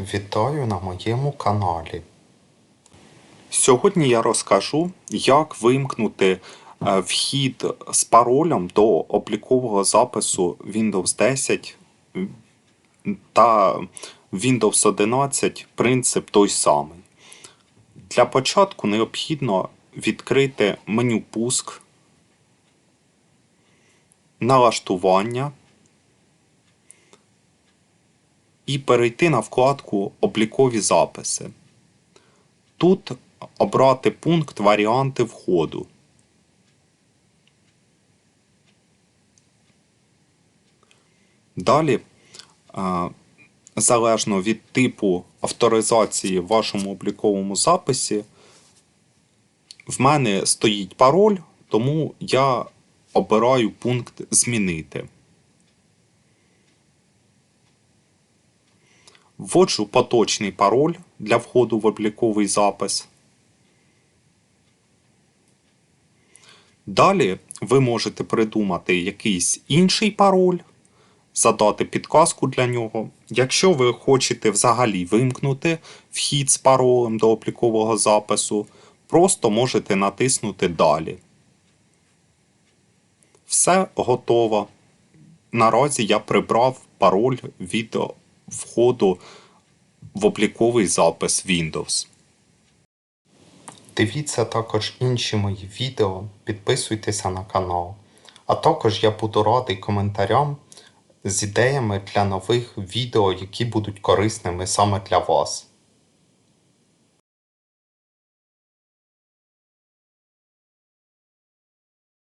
Вітаю на моєму каналі. Сьогодні я розкажу, як вимкнути е, вхід з паролем до облікового запису Windows 10 та Windows 11 принцип той самий. Для початку необхідно відкрити меню Пуск, налаштування і перейти на вкладку Облікові записи. Тут обрати пункт Варіанти входу. Далі, е, залежно від типу авторизації в вашому обліковому записі, в мене стоїть пароль, тому я обираю пункт Змінити. Вводжу поточний пароль для входу в обліковий запис. Далі ви можете придумати якийсь інший пароль, задати підказку для нього. Якщо ви хочете взагалі вимкнути вхід з паролем до облікового запису, просто можете натиснути Далі. Все готово. Наразі я прибрав пароль від входу в обліковий запис Windows. Дивіться також інші мої відео, підписуйтеся на канал. А також я буду радий коментарям з ідеями для нових відео, які будуть корисними саме для вас.